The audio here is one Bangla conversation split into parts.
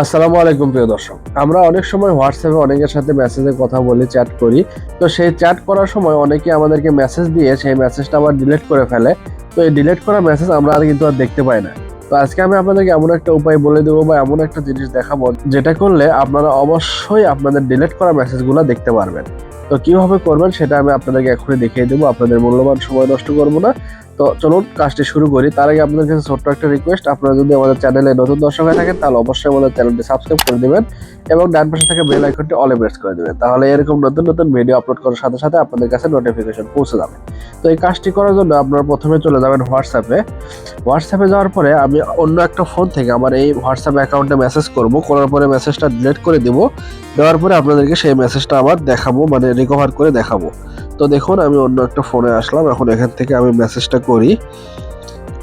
আসসালামু আলাইকুম, প্রিয় দর্শক। আমরা অনেক সময় হোয়াটসঅ্যাপে অনেকের সাথে মেসেজে কথা বলি চ্যাট করি। তো সেই চ্যাট করার সময় অনেকে আমাদেরকে মেসেজ দিয়ে সেই মেসেজটা আবার ডিলিট করে ফেলে। তো এই ডিলিট করা মেসেজ আমরা আর কিন্তু আর দেখতে পাই না। তো আজকে আমি আপনাদেরকে এমন একটা উপায় বলে দেবো বা এমন একটা জিনিস দেখাবো যেটা করলে আপনারা অবশ্যই আপনাদের ডিলিট করা মেসেজগুলো দেখতে পারবেন। তো কীভাবে করবেন সেটা আমি আপনাদেরকে এখনই দেখিয়ে দেবো। আপনাদের মূল্যবান সময় নষ্ট করব না। তো চলুন, কাজটি শুরু করি। তার আগে আপনাদের কাছে ছোট্ট একটা রিকোয়েস্ট আপনারা যদি আমাদের চ্যানেলে নতুন দর্শক হয়ে থাকেন, তাহলে অবশ্যই আমাদের চ্যানেলটি সাবস্ক্রাইব করে দিবেন এবং ডান পাশে থাকা বেল আইকনটি অলে প্রেস করে দেবেন। তাহলে এরকম নতুন নতুন ভিডিও আপলোড করার সাথে সাথে আপনাদের কাছে নোটিফিকেশন পৌঁছে যাবে। তো এই কাজটি করার জন্য আপনারা প্রথমে চলে যাবেন হোয়াটসঅ্যাপে হোয়াটসঅ্যাপে যাওয়ার পরে আমি অন্য একটা ফোন থেকে আমার এই হোয়াটসঅ্যাপ অ্যাকাউন্টে মেসেজ করব। করার পরে মেসেজটা ডিলিট করে দিব। দেওয়ার পরে আপনাদেরকে সেই মেসেজটা আবার দেখাবো মানে রিকভার করে দেখাবো। তো দেখুন, আমি অন্য একটা ফোনে আসলাম। এখন এখান থেকে আমি মেসেজটা করি।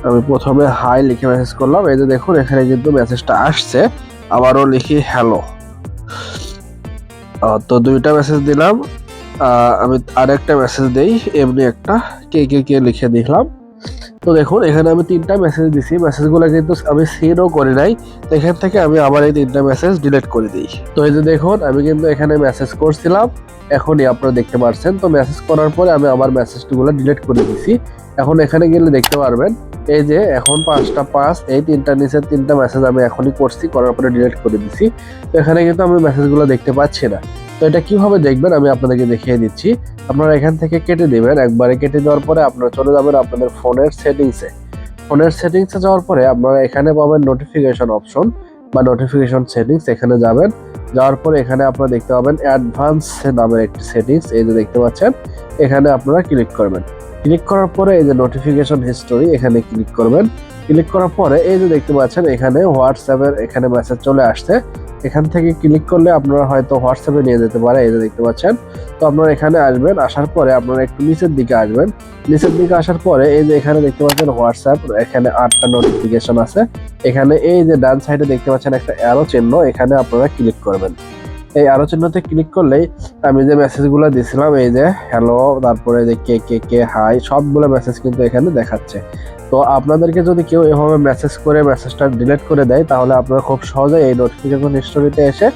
আমি প্রথমে হাই লিখে মেসেজ করলাম। এই যে দেখুন, এখানে কিন্তু মেসেজটা আসছে। আবারও লিখি হ্যালো তো দুইটা মেসেজ দিলাম। আমি আরেকটা মেসেজ দিই। এমনি একটা কে কে কে লিখে দিলাম। তো দেখুন, এখানে আমি তিনটা মেসেজ দিছি। মেসেজগুলো কিন্তু আমি সিনও করি নাই। তো এখান থেকে আমি আবার এই তিনটা মেসেজ ডিলিট করে দিই। তো এই যে দেখুন, আমি কিন্তু এখানে মেসেজ করছিলাম। এখনই আপনারা দেখতে পাচ্ছেন তো মেসেজ করার পরে আমি আবার মেসেজগুলো ডিলিট করে দিছি। এখন এখানে গেলে দেখতে পারবেন, এই যে এখন পাঁচটা পাঁচ, এই তিনটা নিচের তিনটা মেসেজ আমি এখনই করছি, করার পরে ডিলিট করে দিছি। তো এখানে কিন্তু আমি মেসেজগুলো দেখতে পাচ্ছি না। তো এটা কীভাবে দেখবেন আমি আপনাদেরকে দেখিয়ে দিচ্ছি। আপনারা এখান থেকে কেটে দিবেন। একবারে কেটে দেওয়ার পরে আপনারা চলে যাবেন আপনাদের ফোনের সেটিংসে। ফোনের সেটিংসে যাওয়ার পরে আপনারা এখানে পাবেন নোটিফিকেশন অপশন বা নোটিফিকেশন সেটিংস এখানে যাবেন, যাওয়ার পরে এখানে আপনারা দেখতে পাবেন অ্যাডভান্স নামের একটি সেটিংস এই যে দেখতে পাচ্ছেন, এখানে আপনারা ক্লিক করবেন। ক্লিক করার পরে এই যে নোটিফিকেশন হিস্টোরি এখানে ক্লিক করবেন। ক্লিক করার পরে এই যে দেখতে পাচ্ছেন, এখানে হোয়াটসঅ্যাপের এখানে মেসেজ চলে আসছে। এখান থেকে ক্লিক করলে আপনারা হয়তো হোয়াটসঅ্যাপে নিয়ে যেতে পারে, এই যে দেখতে পাচ্ছেন। তো আপনারা এখানে আসবেন, আসার পরে আপনারা একটু নিচের দিকে আসবেন। নিচের দিকে আসার পরে এই যে এখানে দেখতে পাচ্ছেন হোয়াটসঅ্যাপ এখানে আটটা নোটিফিকেশন আছে। এখানে এই যে ডান সাইডে দেখতে পাচ্ছেন একটা অ্যারো চিহ্ন, এখানে আপনারা ক্লিক করবেন। এই চিহ্নতে ক্লিক করলেই আমি যে মেসেজগুলো দিয়েছিলাম, এই যে হ্যালো তারপরে যে কে কে কে হাই সবগুলো মেসেজ কিন্তু এখানে দেখাচ্ছে। তো আপনাদেরকে যদি কেউ এভাবে মেসেজ করে মেসেজটা ডিলিট করে দেয়, তাহলে আপনারা খুব সহজে এই নোটিফিকেশন হিস্টোরিতে এসে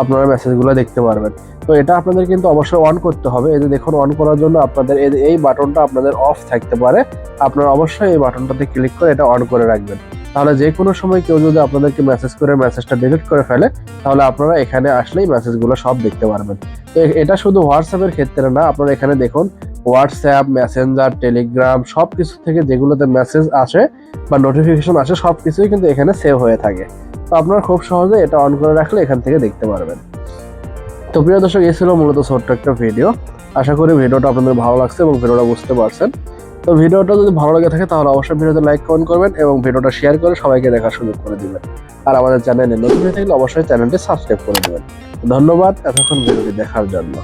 আপনারা মেসেজগুলো দেখতে পারবেন। তো এটা আপনাদের কিন্তু অবশ্যই অন করতে হবে। এই যে দেখুন অন করার জন্য আপনাদের এই বাটনটা আপনাদের অফ থাকতে পারে। আপনারা অবশ্যই এই বাটনটাতে ক্লিক করে এটা অন করে রাখবেন। তাহলে যে কোনো সময় কেউ যদি আপনাদেরকে মেসেজ করে মেসেজটা ডিলিট করে ফেলে, তাহলে আপনারা এখানে আসলেই মেসেজগুলো সব দেখতে পারবেন। তো এটা শুধু হোয়াটসঅ্যাপের ক্ষেত্রে না, আপনারা এখানে দেখুন হোয়াটসঅ্যাপ মেসেঞ্জার টেলিগ্রাম সব কিছু থেকে যেগুলোতে মেসেজ আসে বা নোটিফিকেশন আসে সব কিছুই কিন্তু এখানে সেভ হয়ে থাকে। তো আপনারা খুব সহজে এটা অন করে রাখলে এখান থেকে দেখতে পারবেন। তো প্রিয় দর্শক, এই ছিল মূলত ছোট্ট একটা ভিডিও আশা করি ভিডিওটা আপনাদের ভালো লাগছে এবং ভিডিওটা বুঝতে পারছেন। তো ভিডিওটা যদি ভালো লাগে থাকে, তাহলে অবশ্যই ভিডিওতে লাইক কমেন্ট করবেন এবং ভিডিওটা শেয়ার করে সবাইকে দেখার সুযোগ করে দেবেন। আর আমাদের চ্যানেলে নতুন হয়ে থাকলে অবশ্যই চ্যানেলটি সাবস্ক্রাইব করে দেবেন। ধন্যবাদ, এতক্ষণ ভিডিওটি দেখার জন্য।